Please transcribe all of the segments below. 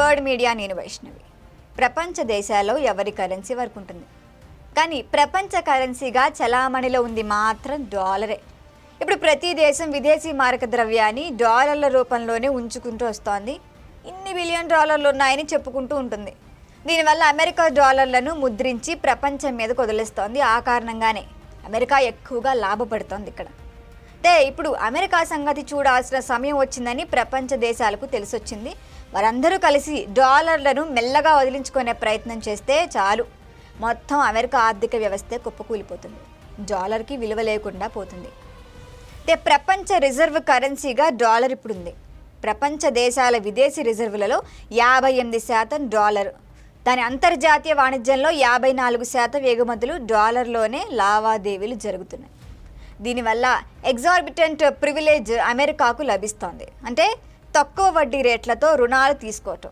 Bird media నేను వైష్ణవి. ప్రపంచ దేశాల్లో ఎవరి కరెన్సీ వరకు ఉంటుంది? కానీ ప్రపంచ కరెన్సీగా చలామణిలో ఉంది మాత్రం డాలరే. ఇప్పుడు ప్రతి దేశం విదేశీ మారక ద్రవ్యాన్ని డాలర్ల రూపంలోనే ఉంచుకుంటూ వస్తోంది. ఇన్ని బిలియన్ డాలర్లు ఉన్నాయని చెప్పుకుంటూ ఉంటుంది. దీనివల్ల అమెరికా డాలర్లను ముద్రించి ప్రపంచం మీద వదిలేస్తోంది. ఆ కారణంగానే అమెరికా ఎక్కువగా లాభపడుతోంది ఇక్కడ. అయితే ఇప్పుడు అమెరికా సంగతి చూడాల్సిన సమయం వచ్చిందని ప్రపంచ దేశాలకు తెలిసొచ్చింది. వారందరూ కలిసి డాలర్లను మెల్లగా వదిలించుకునే ప్రయత్నం చేస్తే చాలు. మొత్తం అమెరికా ఆర్థిక వ్యవస్థ కుప్పకూలిపోతుంది. డాలర్కి విలువ లేకుండా పోతుంది. అయితే ప్రపంచ రిజర్వ్ కరెన్సీగా డాలర్ ఇప్పుడు ఉంది ప్రపంచ దేశాల విదేశీ రిజర్వులలో యాభై ఎనిమిది శాతం డాలర్. దాని అంతర్జాతీయ వాణిజ్యంలో యాభై నాలుగు శాతం ఎగుమతులు డాలర్లోనే లావాదేవీలు జరుగుతున్నాయి. దీనివల్ల ఎగ్జార్బిటెంట్ ప్రివిలేజ్ అమెరికాకు లభిస్తోంది. అంటే తక్కువ వడ్డీ రేట్లతో రుణాలు తీసుకోవటం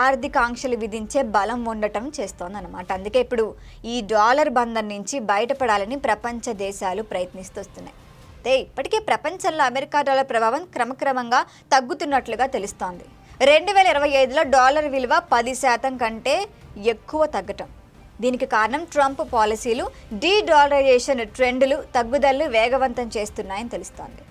ఆర్థిక ఆంక్షలు విధించే బలం ఉండటం చేస్తోంది అనమాట అందుకే ఇప్పుడు ఈ డాలర్ బంధం నుంచి బయటపడాలని ప్రపంచ దేశాలు ప్రయత్నిస్తున్నాయి అయితే ఇప్పటికే ప్రపంచంలో అమెరికా డాలర్ ప్రభావం క్రమక్రమంగా తగ్గుతున్నట్లుగా తెలుస్తోంది. రెండు వేల ఇరవై ఐదులో డాలర్ విలువ పది శాతం కంటే ఎక్కువ తగ్గటం. దీనికి కారణం ట్రంప్ పాలసీలు డీ డాలరైజేషన్ ట్రెండ్లు తగ్గుదలలు వేగవంతం చేస్తున్నాయని తెలుస్తోంది.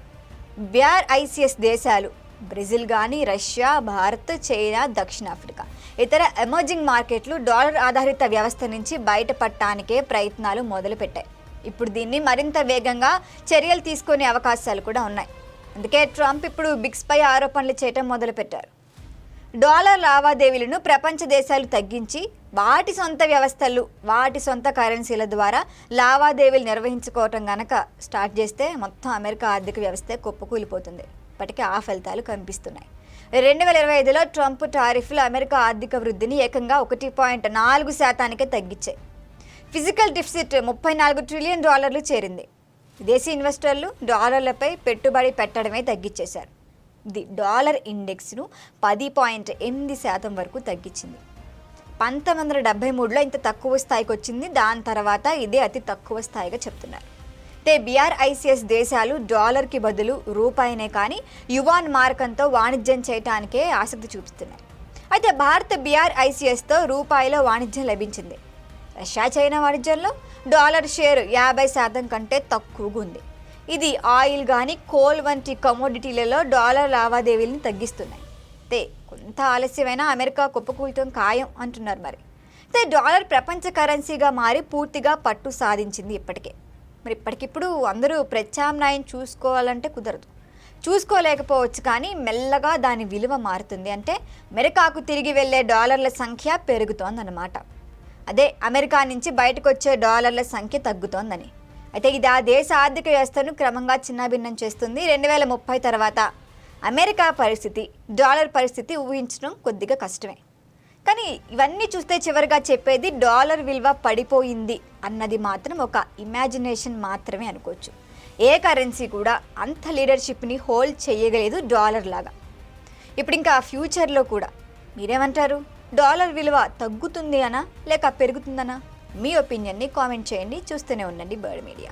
బ్యార్ ఐసిఎస్ దేశాలు బ్రెజిల్ కానీ రష్యా భారత్ చైనా దక్షిణాఫ్రికా ఇతర ఎమర్జింగ్ మార్కెట్లు డాలర్ ఆధారిత వ్యవస్థ నుంచి బయటపడటానికే ప్రయత్నాలు మొదలుపెట్టాయి. ఇప్పుడు దీన్ని మరింత వేగంగా చర్యలు తీసుకునే అవకాశాలు కూడా ఉన్నాయి. అందుకే ట్రంప్ ఇప్పుడు బిగ్స్పై ఆరోపణలు చేయటం మొదలుపెట్టారు. డాలర్ లావాదేవీలను ప్రపంచ దేశాలు తగ్గించి వాటి సొంత వ్యవస్థలు వాటి సొంత కరెన్సీల ద్వారా లావాదేవీలు నిర్వహించుకోవటం గనక స్టార్ట్ చేస్తే మొత్తం అమెరికా ఆర్థిక వ్యవస్థ కుప్పకూలిపోతుంది. ఇప్పటికే ఆ ఫలితాలు కనిపిస్తున్నాయి. రెండు వేల ఇరవై ఐదులో ట్రంప్ టారిఫ్లు అమెరికా ఆర్థిక వృద్ధిని ఏకంగా ఒకటి పాయింట్ నాలుగు శాతానికే తగ్గించాయి. ఫిజికల్ డిఫిసిట్ ముప్పై నాలుగు ట్రిలియన్ డాలర్లు చేరింది. విదేశీ ఇన్వెస్టర్లు డాలర్లపై పెట్టుబడి పెట్టడమే తగ్గించేశారు. ది డాలర్ ఇండెక్స్ను పది పాయింట్ ఎనిమిది శాతం వరకు తగ్గించింది. పంతొమ్మిది వందల డెబ్బై మూడులో ఇంత తక్కువ స్థాయికి వచ్చింది. దాని తర్వాత ఇదే అతి తక్కువ స్థాయిగా చెప్తున్నారు. అయితే బీఆర్ఐసిఎస్ దేశాలు డాలర్కి బదులు రూపాయినే కానీ యువాన్ మార్కంతో వాణిజ్యం చేయటానికే ఆసక్తి చూపిస్తున్నాయి. అయితే భారత్ బీఆర్ఐసిఎస్తో రూపాయిలో వాణిజ్యం లభించింది. రష్యా చైనా వాణిజ్యంలో డాలర్ షేర్ యాభై శాతం కంటే తక్కువగా ఉంది. ఇది ఆయిల్ కానీ కోల్ వంటి కమోడిటీలలో డాలర్ లావాదేవీలను తగ్గిస్తున్నాయి. అయితే కొంత ఆలస్యమైనా అమెరికా కుప్పకూలటం ఖాయం అంటున్నారు మరి. అయితే డాలర్ ప్రపంచ కరెన్సీగా మారి పూర్తిగా పట్టు సాధించింది ఇప్పటికే. మరి ఇప్పటికిప్పుడు అందరూ ప్రత్యామ్నాయం చూసుకోవాలంటే కుదరదు. చూసుకోలేకపోవచ్చు కానీ మెల్లగా దాని విలువ మారుతుంది. అంటే అమెరికాకు తిరిగి వెళ్ళే డాలర్ల సంఖ్య పెరుగుతోందన్నమాట. అదే అమెరికా నుంచి బయటకు వచ్చే డాలర్ల సంఖ్య తగ్గుతోందని. అయితే ఇది ఆ దేశ ఆర్థిక వ్యవస్థను క్రమంగా చిన్నాభిన్నం చేస్తుంది. రెండు వేల ముప్పై తర్వాత అమెరికా పరిస్థితి డాలర్ పరిస్థితి ఊహించడం కొద్దిగా కష్టమే. కానీ ఇవన్నీ చూస్తే చివరిగా చెప్పేది డాలర్ విలువ పడిపోయింది అన్నది మాత్రం ఒక ఇమాజినేషన్ మాత్రమే అనుకోవచ్చు. ఏ కరెన్సీ కూడా అంత లీడర్షిప్ని హోల్డ్ చేయగలేదు డాలర్ లాగా. ఇప్పుడు ఇంకా ఫ్యూచర్లో కూడా. మీరేమంటారు? డాలర్ విలువ తగ్గుతుంది అనా లేక పెరుగుతుందనా? మీ ఒపీనియన్ని కామెంట్ చేయండి. చూస్తూనే ఉండండి బర్డ్ మీడియా.